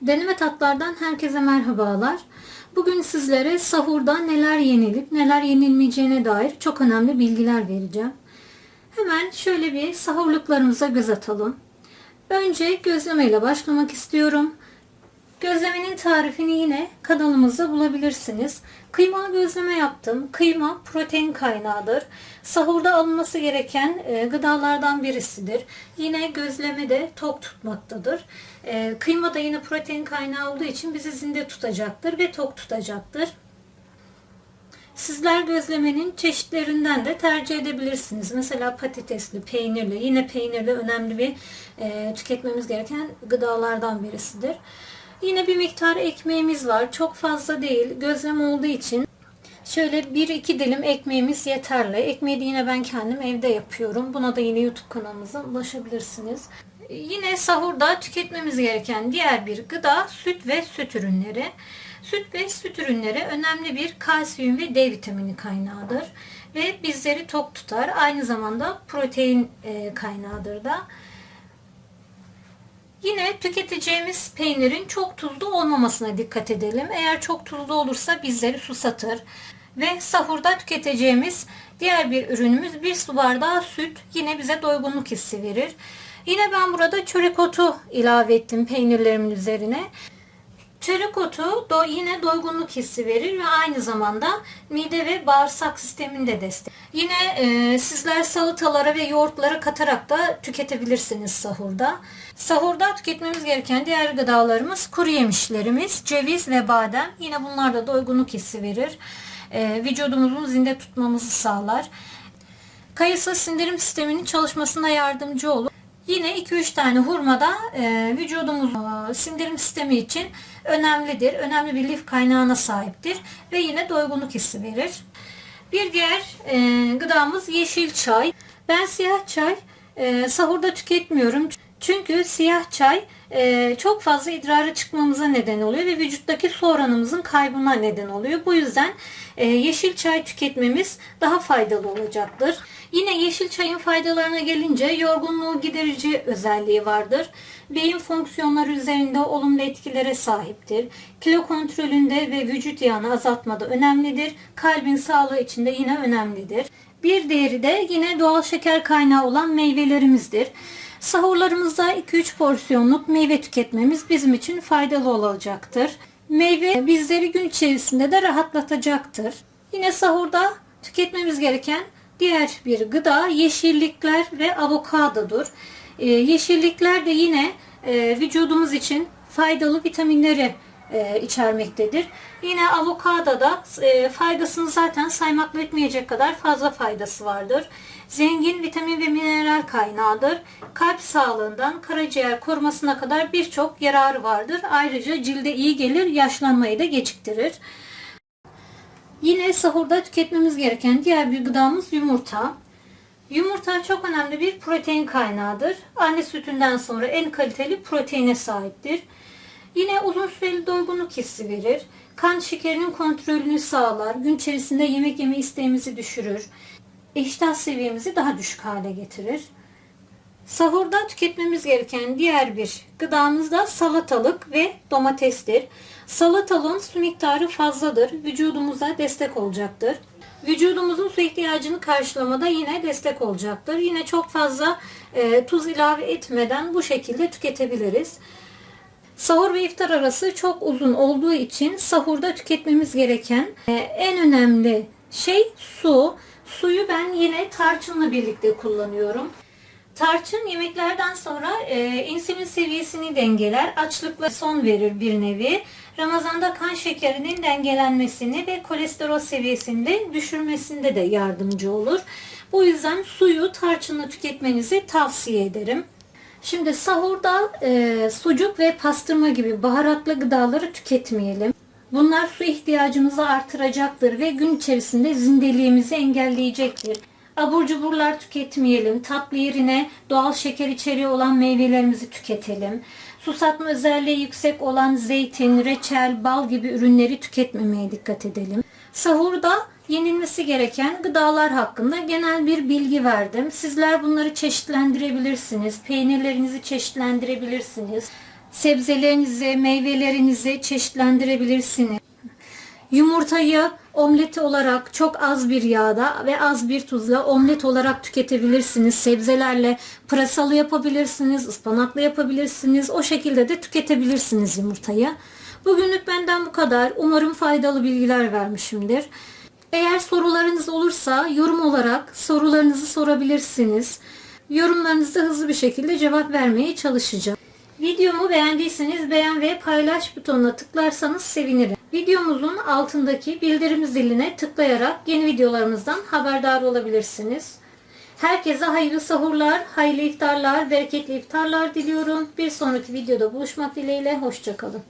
Deneme tatlardan herkese merhabalar. Bugün sizlere sahurda neler yenilip neler yenilmeyeceğine dair çok önemli bilgiler vereceğim. Hemen şöyle bir sahurluklarımıza göz atalım. Önce gözleme ile başlamak istiyorum. Gözlemenin tarifini yine kanalımızda bulabilirsiniz. Kıymalı gözleme yaptım. Kıyma protein kaynağıdır. Sahurda alınması gereken e, gıdalardan birisidir. Yine gözleme de tok tutmaktadır. E, kıyma da yine protein kaynağı olduğu için bizi zinde tutacaktır ve tok tutacaktır. Sizler gözlemenin çeşitlerinden de tercih edebilirsiniz. Mesela patatesli, peynirli, yine peynirli önemli bir e, tüketmemiz gereken gıdalardan birisidir. Yine bir miktar ekmeğimiz var. Çok fazla değil. Gözlem olduğu için şöyle 1-2 dilim ekmeğimiz yeterli. Ekmeği de yine ben kendim evde yapıyorum. Buna da yine YouTube kanalımıza ulaşabilirsiniz. Yine sahurda tüketmemiz gereken diğer bir gıda süt ve süt ürünleri. Süt ve süt ürünleri önemli bir kalsiyum ve D vitamini kaynağıdır ve bizleri tok tutar. Aynı zamanda protein e, kaynağıdır da. Yine tüketeceğimiz peynirin çok tuzlu olmamasına dikkat edelim. Eğer çok tuzlu olursa bizleri susatır. Ve sahurda tüketeceğimiz diğer bir ürünümüz bir su bardağı süt yine bize doygunluk hissi verir. Yine ben burada çörek otu ilave ettim peynirlerimin üzerine. Çörek otu do yine doygunluk hissi verir ve aynı zamanda mide ve bağırsak sistemini de destek. Yine e, sizler salatalara ve yoğurtlara katarak da tüketebilirsiniz sahurda. Sahurda tüketmemiz gereken diğer gıdalarımız kuru yemişlerimiz, ceviz ve badem. Yine bunlar da doygunluk hissi verir. E, vücudumuzun zinde tutmamızı sağlar. Kayısı sindirim sisteminin çalışmasına yardımcı olur. Yine 2-3 tane hurma da e, vücudumuzun e, sindirim sistemi için önemlidir. Önemli bir lif kaynağına sahiptir ve yine doygunluk hissi verir. Bir diğer e, gıdamız yeşil çay. Ben siyah çay e, sahurda tüketmiyorum. Çünkü siyah çay e, çok fazla idrara çıkmamıza neden oluyor ve vücuttaki su oranımızın kaybına neden oluyor. Bu yüzden e, yeşil çay tüketmemiz daha faydalı olacaktır. Yine yeşil çayın faydalarına gelince yorgunluğu giderici özelliği vardır. Beyin fonksiyonları üzerinde olumlu etkilere sahiptir. Kilo kontrolünde ve vücut yağını azaltmada önemlidir. Kalbin sağlığı için de yine önemlidir. Bir diğeri de yine doğal şeker kaynağı olan meyvelerimizdir. Sahurlarımızda 2-3 porsiyonluk meyve tüketmemiz bizim için faydalı olacaktır. Meyve bizleri gün içerisinde de rahatlatacaktır. Yine sahurda tüketmemiz gereken diğer bir gıda yeşillikler ve avokadodur. Ee, yeşillikler de yine e, vücudumuz için faydalı vitaminleri e, içermektedir. Yine avokadoda e, faydasını zaten saymakla etmeyecek kadar fazla faydası vardır. Zengin vitamin ve mineral kaynağıdır. Kalp sağlığından karaciğer korumasına kadar birçok yararı vardır. Ayrıca cilde iyi gelir, yaşlanmayı da geciktirir. Yine sahurda tüketmemiz gereken diğer bir gıdamız yumurta. Yumurta çok önemli bir protein kaynağıdır. Anne sütünden sonra en kaliteli proteine sahiptir. Yine uzun süreli doygunluk hissi verir. Kan şekerinin kontrolünü sağlar. Gün içerisinde yemek yeme isteğimizi düşürür. İştah seviyemizi daha düşük hale getirir. Sahurda tüketmemiz gereken diğer bir gıdamız da salatalık ve domatestir. Salatalığın su miktarı fazladır. Vücudumuza destek olacaktır. Vücudumuzun su ihtiyacını karşılamada yine destek olacaktır. Yine çok fazla e, tuz ilave etmeden bu şekilde tüketebiliriz. Sahur ve iftar arası çok uzun olduğu için sahurda tüketmemiz gereken e, en önemli şey su. Suyu ben yine tarçınla birlikte kullanıyorum. Tarçın yemeklerden sonra e, insülin seviyesini dengeler, açlıkla son verir bir nevi. Ramazanda kan şekerinin dengelenmesini ve kolesterol seviyesinde düşürmesinde de yardımcı olur. Bu yüzden suyu tarçınla tüketmenizi tavsiye ederim. Şimdi sahurda e, sucuk ve pastırma gibi baharatlı gıdaları tüketmeyelim. Bunlar su ihtiyacımızı artıracaktır ve gün içerisinde zindeliğimizi engelleyecektir. Abur cuburlar tüketmeyelim. Tatlı yerine doğal şeker içeriği olan meyvelerimizi tüketelim. Susatma özelliği yüksek olan zeytin, reçel, bal gibi ürünleri tüketmemeye dikkat edelim. Sahurda yenilmesi gereken gıdalar hakkında genel bir bilgi verdim. Sizler bunları çeşitlendirebilirsiniz. Peynirlerinizi çeşitlendirebilirsiniz. sebzelerinizi, meyvelerinizi çeşitlendirebilirsiniz. Yumurtayı omlet olarak çok az bir yağda ve az bir tuzla omlet olarak tüketebilirsiniz. Sebzelerle pırasalı yapabilirsiniz, ıspanaklı yapabilirsiniz. O şekilde de tüketebilirsiniz yumurtayı. Bugünlük benden bu kadar. Umarım faydalı bilgiler vermişimdir. Eğer sorularınız olursa yorum olarak sorularınızı sorabilirsiniz. Yorumlarınızı hızlı bir şekilde cevap vermeye çalışacağım. Videomu beğendiyseniz beğen ve paylaş butonuna tıklarsanız sevinirim. Videomuzun altındaki bildirim ziline tıklayarak yeni videolarımızdan haberdar olabilirsiniz. Herkese hayırlı sahurlar, hayırlı iftarlar, bereketli iftarlar diliyorum. Bir sonraki videoda buluşmak dileğiyle. Hoşçakalın.